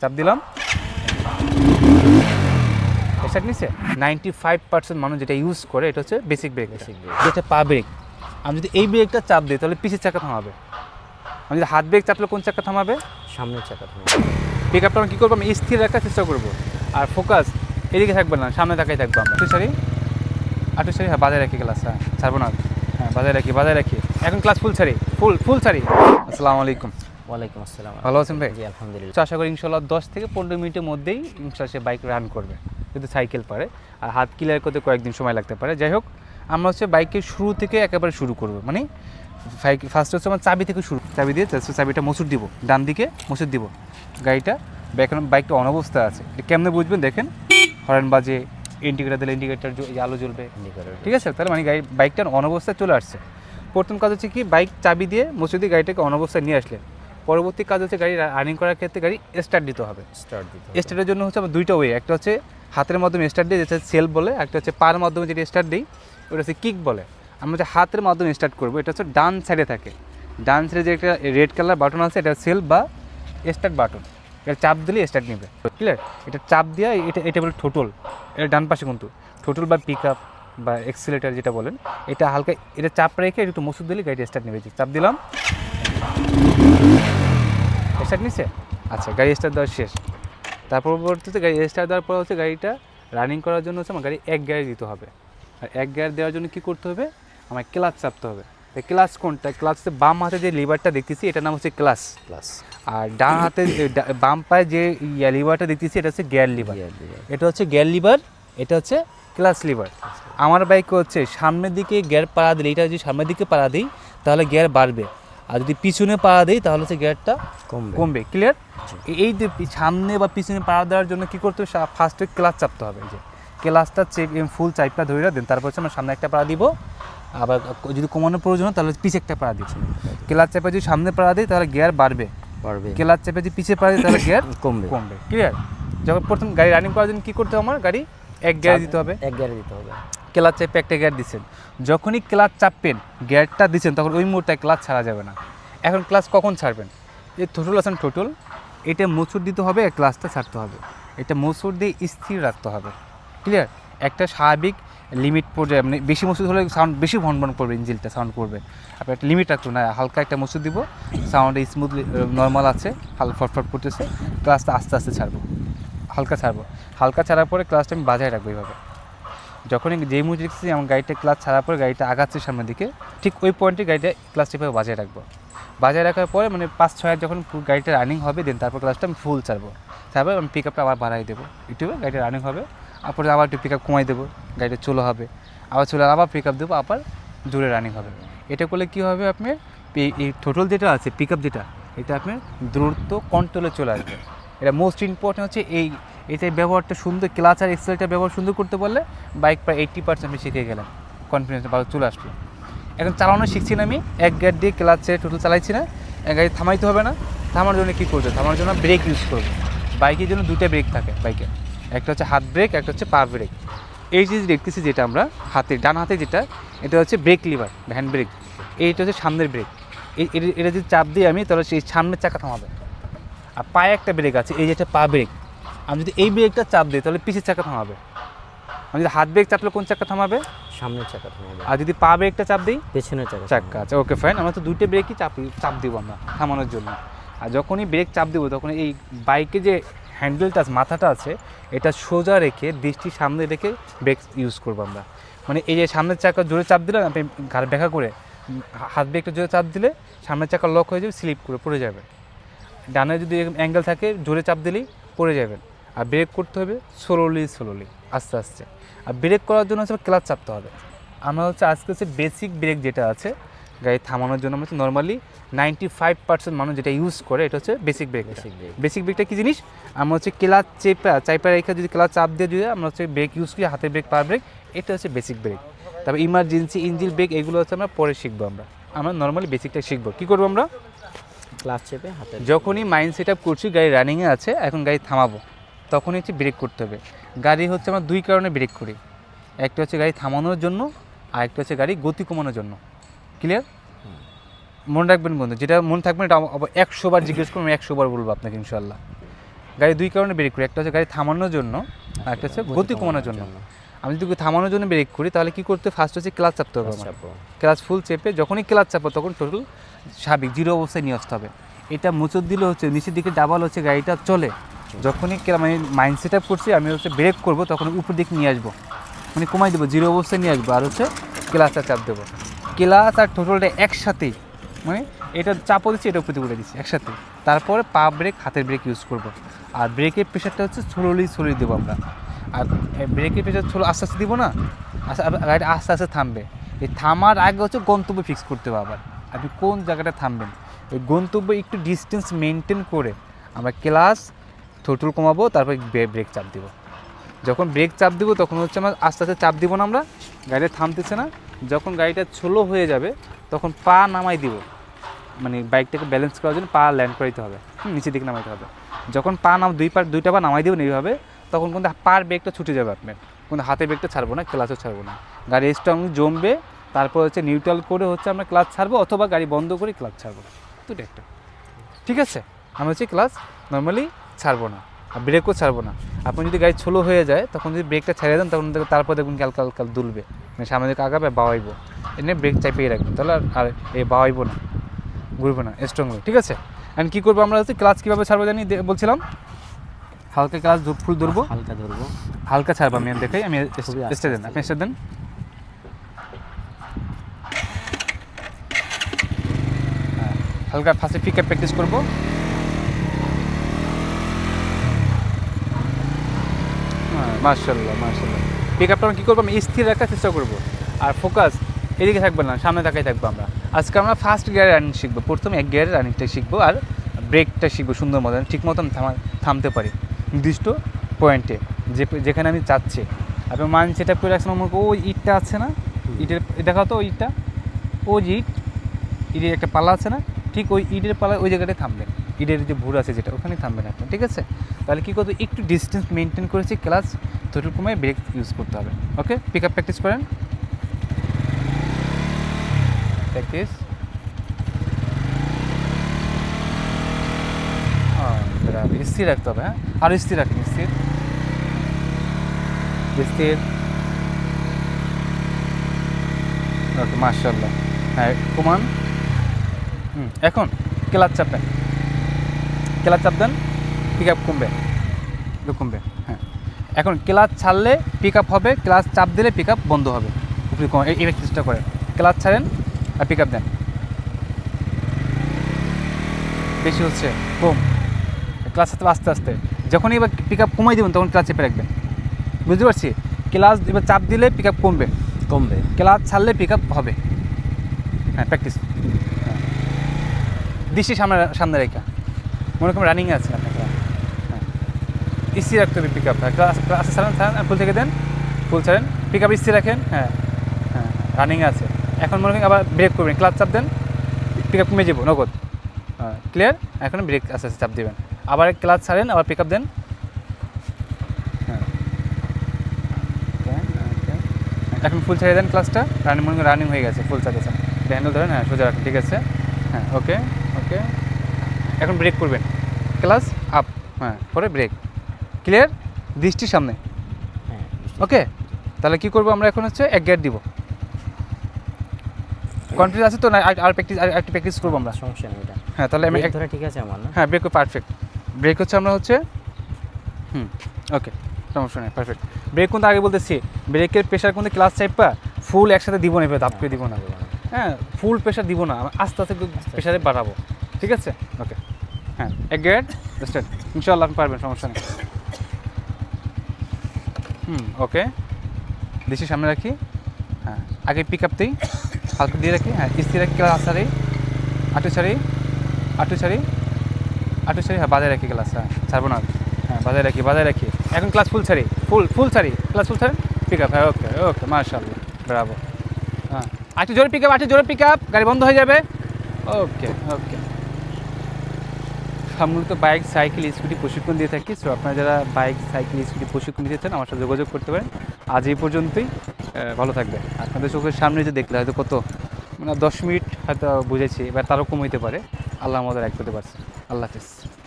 চাপ দিলাম। স্টার্ট নিচ্ছে নাইনটি ফাইভ পার্সেন্ট মানুষ যেটা ইউজ করে এটা হচ্ছে বেসিক ব্রেক Basic brake। যেটা পা ব্রেক আমি যদি এই ব্রেকটা চাপ দিই তাহলে পিছের চাকা থামাবে। আমি যদি হাত ব্রেক চাপলে কোন চাকা থামাবে? সামনের চাকা থামে পিক আপটা আমরা কী করব? আমি স্থির রাখার চেষ্টা করব। আর ফোকাস এদিকে থাকবে না সামনে তাকাই থাকব আমরা। আটু সারি? আটু সারি? হ্যাঁ বাজায় রাখি ক্লাস হ্যাঁ ছাড়বো না হ্যাঁ বাজায় রাখি বাজায় রাখি। এখন ক্লাস ফুল ছাড়ি ফুল ফুল ছাড়ি আসসালামু আলাইকুম। ওয়ালাইকুম আসসালাম। ভালো আছেন ভাই? জি আলহামদুলিল্লাহ। আশা করি ইনশাল্লাহ দশ থেকে পনেরো মিনিটের মধ্যেই ইনশাল্লাহ সে বাইক রান করবে যদি সাইকেল পারে। আর হাত ক্লিয়ার করতে কয়েকদিন সময় লাগতে পারে। যাই হোক আমরা হচ্ছে বাইকের শুরু থেকে একেবারে শুরু করব। মানে ফার্স্ট হচ্ছে আমার চাবি থেকে শুরু। চাবি দিয়ে চাবিটা মসুর দিব। ডান দিকে মসুর দিব। গাড়িটা এখন বাইকটা অনবস্থা আছে। কেমনে বুঝবেন দেখেন? হরেন বাজে ইন্ডিকেটার দিলে ইন্ডিকেটার আলো জ্বলবে। ঠিক আছে? তাহলে মানে গাড়ি বাইকটার অনবস্থায় চলে আসছে। প্রথম কাজ হচ্ছে কি বাইক চাবি দিয়ে মসজিদে গাড়িটাকে অনবস্থায় নিয়ে আসলেন। পরবর্তী কাজ হচ্ছে গাড়ি রানিং করার ক্ষেত্রে গাড়ি স্টার্ট দিতে হবে। স্টার্ট দিতে স্টার্টের জন্য হচ্ছে আমার দুইটা ওয়ে একটা হচ্ছে হাতের মাধ্যমে স্টার্ট দিই যেটা সেলফ বলে একটা হচ্ছে পার মাধ্যমে যেটা স্টার্ট দিই ওটা হচ্ছে কিক বলে। আমরা যে হাতের মাধ্যমে স্টার্ট করব এটা হচ্ছে ডান সাইডে থাকে। ডান সাইডে যে একটা রেড কালার বাটন আছে এটা সেলফ বা স্টার্ট বাটন এটা চাপ দিলে স্টার্ট নেবে। ক্লিয়ার এটা চাপ দিয়ে এটা এটা বলে টোটল এটা ডান পাশে কিন্তু। টোটল বা পিক আপ বা এক্সিলেটার যেটা বলেন এটা হালকা এটা চাপ রেখে একটু মসুর দিলে গাড়িটা স্টার্ট নেবে। চাপ দিলাম। স্টার্ট নিচ্ছে আচ্ছা গাড়ি স্টার্ট দেওয়া শেষ। তার পরবর্তীতে গাড়ি স্টার্ট দেওয়ার পর হচ্ছে গাড়িটা রানিং করার জন্য হচ্ছে আমার গাড়ি এক গিয়ার দিতে হবে। আর এক গিয়ার দেওয়ার জন্য কী করতে হবে? আমার ক্লাচ চাপতে হবে। ক্লাচ কোনটা? ক্লাচ বাম হাতে যে লিভারটা দেখতেছি এটার নাম হচ্ছে ক্লাচ ক্লাস আর ডান হাতে বাম পায়ে যে ইয়া লিভারটা দেখতেছি এটা হচ্ছে গিয়ার লিভার এটা হচ্ছে গিয়ার লিভার এটা হচ্ছে ক্লাস লিভার আমার বাইক হচ্ছে সামনের দিকে গিয়ার পাড়া দিলে এটা যদি সামনের দিকে পাড়া দিই তাহলে গিয়ার বাড়বে। আর যদি পিছনে পাড়া দিই তাহলে হচ্ছে গিয়ারটা কমবে। কমবে ক্লিয়ার এই যে সামনে বা পিছনে পাড়া দেওয়ার জন্য কি করতে হবে? ফার্স্টে ক্লাচ চাপতে হবে যে। ক্লাচটা চেপ ফুল চাইপটা ধরে দেন তারপর হচ্ছে আমরা সামনে একটা পাড়া দিব। আবার যদি কমানোর প্রয়োজন হয় তাহলে পিছে একটা পাড়া দিচ্ছি। ক্লাচ চাপে যদি সামনে পাড়া দিই তাহলে গিয়ার বাড়বে। বাড়বে। ক্লাচ চেপে যদি পিছিয়ে পাড়া দিই তাহলে গিয়ার কমবে। কমবে ক্লিয়ার যখন প্রথম গাড়ি রানিং করার জন্য কী করতে হবে আমার? গাড়ি এক গিয়ার দিতে হবে। এক গিয়ারে দিতে হবে। ক্লাচ চেপে একটা গিয়ার দিচ্ছেন যখনই ক্লাচ চাপবেন, গিয়ারটা দিচ্ছেন তখন ওই মুহূর্তে ক্লাচ ছাড়া যাবে না। এখন ক্লাচ কখন ছাড়বেন? এই টোটল আছেন টোটল এটা মুচুর দিতে হবে, ক্লাচটা ছাড়তে হবে। এটা মুচুর দিয়ে স্থির রাখতে হবে। ক্লিয়ার একটা স্বাভাবিক লিমিট পর্যায়ে মানে বেশি মসুদ হলে সাউন্ড বেশি ভন ভন করবে ইঞ্জিলটা সাউন্ড করবে। আপনি একটা লিমিট রাখতো না হালকা একটা মসুদ দিব। সাউন্ড স্মুথলি নর্মাল আছে, হাল, ফটফট করতেছে। ক্লাসটা আস্তে আস্তে ছাড়বো। হালকা ছাড়বো। হালকা ছাড়ার পরে ক্লাসটা আমি বাজায় রাখব এইভাবে। যখনই যেই মুহূর্তে দেখছি আমার গাড়িটা ক্লাচ ছাড়ার পরে গাড়িটা আগাচ্ছে সামনের দিকে, ঠিক ওই পয়েন্টে গাড়িটা ক্লাস টিপে বাজায় রাখব। বাজায় রাখার পরে মানে পাঁচ, ছয় যখন গাড়িটা রানিং হবে দেন তারপর ক্লাসটা আমি ফুল ছাড়বো। তারপর আমি পিক আপটা আবার বাড়াই দেবো। একটু গাড়িটা রানিং হবে, তারপরে আবার একটু পিক আপ কমাই দেবো, গাড়িটা চলো হবে। আবার চলে, আবার পিক আপ দেবো, আবার জোরে রানিং হবে। এটা করলে কী হবে আপনার, এই টোটাল যেটা আছে পিক আপ যেটা, এটা আপনার দ্রুত কন্ট্রোলে চলে আসবে। এটা মোস্ট ইম্পর্টেন্ট হচ্ছে এই এটার ব্যবহারটা সুন্দর ক্লাচ আর এক্সেলটার ব্যবহার সুন্দর করতে পারলে বাইক প্রায় এইট্টি পার্সেন্ট আমি শিখে গেলাম কনফিডেন্স ভালো চলে আসলো। এখন চালানো শিখছি না আমি, এক গাড়ি দিয়ে ক্লাচ ছেড়ে টোটাল চালাইছি না, এক গাড়ি থামাইতে হবে না, থামার জন্য কী করবে? থামার জন্য ব্রেক ইউজ করবে। বাইকের জন্য দুটো ব্রেক থাকে বাইকে একটা হচ্ছে হাত ব্রেক একটা হচ্ছে পা ব্রেক এই যে দেখতেছি যেটা আমরা হাতে, ডান হাতে যেটা, এটা হচ্ছে ব্রেক লিভার হ্যান্ড ব্রেক এইটা হচ্ছে সামনের ব্রেক এটা যদি চাপ দিই আমি, তাহলে সেই সামনের চাকা থামাবে। আর পায়ে একটা ব্রেক আছে এই যে যেটা পা ব্রেক আমি যদি এই ব্রেকটা চাপ দিই তাহলে পিছের চাকা থামাবে। আমি যদি হাত ব্রেক চাপলে কোন চাকা থামাবে? সামনের চাকা থামাবে। আর যদি পা ব্রেকটা চাপ দিই? পেছনের চাকা চাক্কা আচ্ছা ওকে ফাইন আমরা তো দুইটা ব্রেকই চাপ চাপ দিব আমরা থামানোর জন্য। আর যখনই ব্রেক চাপ দেবো তখন এই বাইকে যে হ্যান্ডেলটা আছে মাথাটা আছে এটা সোজা রেখে দৃষ্টি সামনে রেখে ব্রেক ইউজ করব আমরা। মানে এই যে সামনের চাকা জোরে চাপ দিলে আপনি ঘাড় ব্যাখ্যা করে হাত ব্রেকটা জোরে চাপ দিলে সামনের চাকা লক হয়ে যাবে স্লিপ করে পড়ে যাবে। ডানে যদি অ্যাঙ্গেল থাকে জোরে চাপ দিলেই পড়ে যাবেন। আর ব্রেক করতে হবে স্লোলি স্লোলি আস্তে আস্তে। আর ব্রেক করার জন্য হচ্ছে ক্লাচ চাপতে হবে। আমরা হচ্ছে আজকে হচ্ছে বেসিক ব্রেক যেটা আছে গাড়ি থামানোর জন্য আমরা হচ্ছে নর্মালি নাইনটি ফাইভ পার্সেন্ট মানুষ যেটা ইউজ করে এটা হচ্ছে basic brake Basic brake। Basic ব্রেকটা কী জিনিস? আমরা হচ্ছে ক্লাচ চেপা চাইপা রেখে যদি ক্লাচ চাপ দিয়ে যদি আমরা হচ্ছে ব্রেক ইউজ করি হাতের ব্রেক পার ব্রেক এটা হচ্ছে বেসিক ব্রেক তারপর ইমার্জেন্সি ইঞ্জিন ব্রেক এগুলো হচ্ছে আমরা পরে শিখব আমরা। আমরা নর্মালি বেসিকটা শিখব। কী করব আমরা? ক্লাস চেপে হাতে যখনই মাইন্ড সেট আপ করছি গাড়ি রানিংয়ে আছে এখন গাড়ি থামাবো। তখনই হচ্ছে ব্রেক করতে হবে। গাড়ি হচ্ছে আমরা দুই কারণে ব্রেক করি। একটা হচ্ছে গাড়ি থামানোর জন্য আর একটা হচ্ছে গাড়ি গতি কমানোর জন্য। ক্লিয়ার মনে রাখবেন বন্ধু যেটা মনে থাকবে না এটা একশো বার জিজ্ঞেস করুন একশো বার বলব আপনাকে ইনশাল্লাহ গাড়ি দুই কারণে ব্রেক করি একটা হচ্ছে গাড়ি থামানোর জন্য আর একটা হচ্ছে গতি কমানোর জন্য। আমি যদি থামানোর জন্য ব্রেক করি তাহলে কি করতে ফার্স্ট হচ্ছে ক্লাচ চাপতে হবে ক্লাচ ফুল চেপে যখনই ক্লাচ চাপো তখন টোটাল স্বাভাবিক জিরো অবস্থায় নিয়ে আসতে হবে। এটা মুচুর দিলে হচ্ছে নিচের দিকে ডাবল হচ্ছে গাড়িটা চলে। যখনই মানে মাইন্ড সেট আপ করছি আমি হচ্ছে ব্রেক করব তখন উপর দিকে নিয়ে আসব। মানে কমাই দেবো জিরো অবস্থায় নিয়ে আসব আর হচ্ছে ক্লাচটা চাপ দেবো। ক্লাচ আর টোটালটা একসাথেই মানে এটা চাপও দিচ্ছি এটা উপর দিকে উঠে দিচ্ছি একসাথে। তারপরে পা ব্রেক হাতের ব্রেক ইউজ করব। আর ব্রেকের প্রেশারটা হচ্ছে স্লোলি স্লোলি দেবো আমরা। আর ব্রেকের প্রেশার ছোলো আস্তে আস্তে দিব না? আস্তে গাড়িটা আস্তে আস্তে থামবে। এই থামার আগে হচ্ছে গন্তব্য ফিক্স করতে হবে আবার। আপনি কোন জায়গাটা থামবেন? ওই গন্তব্য একটু ডিস্টেন্স মেনটেন করে আমরা ক্লাস থোটুল কমাবো, তারপর ব্রেক চাপ দিব। যখন ব্রেক চাপ দিব, তখন হচ্ছে আমরা আস্তে আস্তে চাপ দিব না আমরা। গাড়িটা থামতেছে না। যখন গাড়িটা ছোলো হয়ে যাবে, তখন পা নামাই দিব। মানে বাইকটাকে ব্যালেন্স করার জন্য পা ল্যান্ড করাইতে হবে। নিচের দিকে নামাইতে হবে। যখন পা নাম দুই পা দুইটা পা নামাই দেবেন এইভাবে তখন কিন্তু পার ব্রেকটা ছুটে যাবে আপনার। কিন্তু হাতে ব্রেকটা ছাড়বো না ক্লাচও ছাড়বো না। গাড়ি স্ট্রং জমবে, তারপর হচ্ছে নিউট্রাল করে হচ্ছে আমরা ক্লাচ ছাড়বো অথবা গাড়ি বন্ধ করে ক্লাচ ছাড়বো। দুটো একটা। ঠিক আছে? আমি হচ্ছে ক্লাচ নর্মালি ছাড়বো না আর ব্রেকও ছাড়বো না। আপনি যদি গাড়ি ছোলো হয়ে যায়, তখন যদি ব্রেকটা ছেড়ে দেন, তখন তারপর দেখবেন কালকা হালকা দুলবে। মানে সামনে দিকে আগাবে, বাওয়াইবো। এনে ব্রেক চাপিয়ে রাখবেন। তাহলে আর- এই বাওয়াইবো না, ঘুরবে না স্ট্রংলি ঠিক আছে? অ্যান্ড কী করব আমরা হচ্ছে ক্লাচ কীভাবে ছাড়বো জানি বলছিলাম? হালকা ক্লাচ ফুল ধরবো? হালকা ধরবো। হালকা ছাড়বো আমি দেখাই আমি স্টে দেন আপনি স্টে দেন। হ্যাঁ, হালকা ফার্স্টে পিক প্র্যাকটিস করব। হ্যাঁ মার্শাল্লাহ মার্শাল্লাহ পিক আপটা আমরা কী করব? আমি স্থির রাখার চেষ্টা করব। আর ফোকাস এদিকে থাকবে না সামনে তাকাই থাকব আমরা। আজকে আমরা ফার্স্ট গিয়ারে রানিং শিখব। প্রথমে এক গিয়ারে রানিংটা শিখব আর ব্রেকটা শিখব সুন্দর মতন ঠিক মতন থামা থামতে পারি। নির্দিষ্ট পয়েন্টে যে যেখানে আমি চাচ্ছি আপনি মান আপ করে রাখছেন আমার ওই ইটটা আছে না? ইটের দেখাও তো ওই ইটটা। ওই যে ইট ইটের একটা পালা আছে না? ঠিক ওই ইটের পালা ওই জায়গাটায় থামবেন। ইটের যে ভুর আছে যেটা ওখানে থামবেন আপনি ঠিক আছে? তাহলে কী করতে একটু ডিস্টেন্স মেনটেন করেছি ক্লাস তোটুকু কমায় ব্রেক ইউজ করতে হবে। ওকে পিক আপ প্র্যাকটিস করেন। প্র্যাকটিস স্থির রাখতে হবে হ্যাঁ? আর স্থির রাখুন স্থির। স্থির। ওকে মার্শাল্লাহ হ্যাঁ কুমান হুম, এখন ক্লাচ চাপেন ক্লাচ চাপ দেন পিক আপ কমবে কমবে হ্যাঁ। এখন ক্লাচ ছাড়লে পিক আপ হবে, ক্লাচ চাপ দিলে পিক আপ বন্ধ হবে। উপরে কম, এই চেষ্টা করেন। ক্লাচ ছাড়েন আর পিক আপ দেন। বেশি হচ্ছে, কম। ক্লাচ সাথে আস্তে আস্তে। যখনই এবার পিক আপ কমাই দেবেন তখন ক্লাচ চেপে রাখবেন বুঝতে পারছি? ক্লাস এবার চাপ দিলে পিক আপ কমবে। কমবে। ক্লাচ ছাড়লে পিক আপ হবে। হ্যাঁ প্র্যাকটিস দৃষ্টি সামনে সামনে রেখা। মনে করেন রানিংয়ে আছে আপনার হ্যাঁ। স্থির রাখতে হবে পিক আপ ক্লাস ক্লাসে ছাড়েন ছাড়েন ফুল থেকে দেন। ফুল ছাড়েন। পিক আপ স্থির রাখেন। হ্যাঁ। হ্যাঁ রানিংয়ে আছে। এখন মনে করেন আবার ব্রেক করবেন। ক্লাচ চাপ দেন। পিক আপ কমে যাব নগদ। হ্যাঁ ক্লিয়ার এখন ব্রেক আস্তে আস্তে চাপ দেবেন। আবার ক্লাচ ছাড়েন আবার পিক আপ দেন। হ্যাঁ. এখন ফুল ছেড়ে দেন ক্লাসটা রানিং মনে রানিং হয়ে গেছে ফুল চালিয়েছেন হ্যান্ডেল ধরেন হ্যাঁ সোজা রাখুন ঠিক আছে? হ্যাঁ ওকে ওকে এখন ব্রেক করবেন। ক্লাস আপ হ্যাঁ পরে ব্রেক ক্লিয়ার দৃষ্টির সামনে। হ্যাঁ ওকে তাহলে কি করব আমরা এখন হচ্ছে এক গিয়ার দিব। কনফিউজ আছে তো না? আর- প্র্যাকটিস আর একটু প্র্যাকটিস করব আমরা? সমস্যা নেই হ্যাঁ তাহলে আমি এক- ধরে ঠিক আছে আমার হ্যাঁ ব্রেক পারফেক্ট ব্রেক হচ্ছে আমরা হচ্ছে হুম ওকে সমস্যা নেই পারফেক্ট ব্রেক কিন্তু আগে বলতেছি ব্রেকের প্রেশার কিন্তু ক্লাস চাইপা ফুল একসাথে দিব না এবার দাপ করে দিব না। হ্যাঁ ফুল প্রেশার দিব না আস্তে আস্তে প্রেশারে বাড়াবো ঠিক আছে? ওকে হ্যাঁ এক গেট স্টার্ট ইনশাল্লাহ আপনি পারবেন সমস্যা নেই। হুম ওকে দেশি সামনে রাখি। হ্যাঁ আগে পিক আপ দিই হালকা দিয়ে রাখি হ্যাঁ স্থির রাখি ক্লাস ছাড়ি আটু ছাড়ি আটু ছাড়ি। আটু ছাড়ি হ্যাঁ বাজায় রাখি ক্লাস হ্যাঁ ছাড়বো না হ্যাঁ বাজায় রাখি বাজায় রাখি। এখন ক্লাস ফুল ছাড়ি ফুল ফুল ছাড়ি ক্লাস ফুল ছাড়ি পিক আপ হ্যাঁ ওকে ওকে মার্শাল্লাহ ব্রাভো হ্যাঁ আটু জোরে পিক আপ আটু জোরে পিক আপ গাড়ি বন্ধ হয়ে যাবে। ওকে ওকে মূলত বাইক সাইকেল স্কুটি প্রশিক্ষণ দিয়ে থাকি সো আপনারা যারা বাইক সাইকেল স্কুটি প্রশিক্ষণ দিতে চান, আমার সাথে যোগাযোগ করতে পারেন। আজ এই পর্যন্তই ভালো থাকবে আপনাদের চোখের সামনে যে দেখলে, হয়তো কত মানে দশ মিনিট হয়তো বুঝেছি, এবার তারও কম হইতে পারে। আল্লাহ আমাদের এক করতে পারছে। আল্লাহ হাফিজ।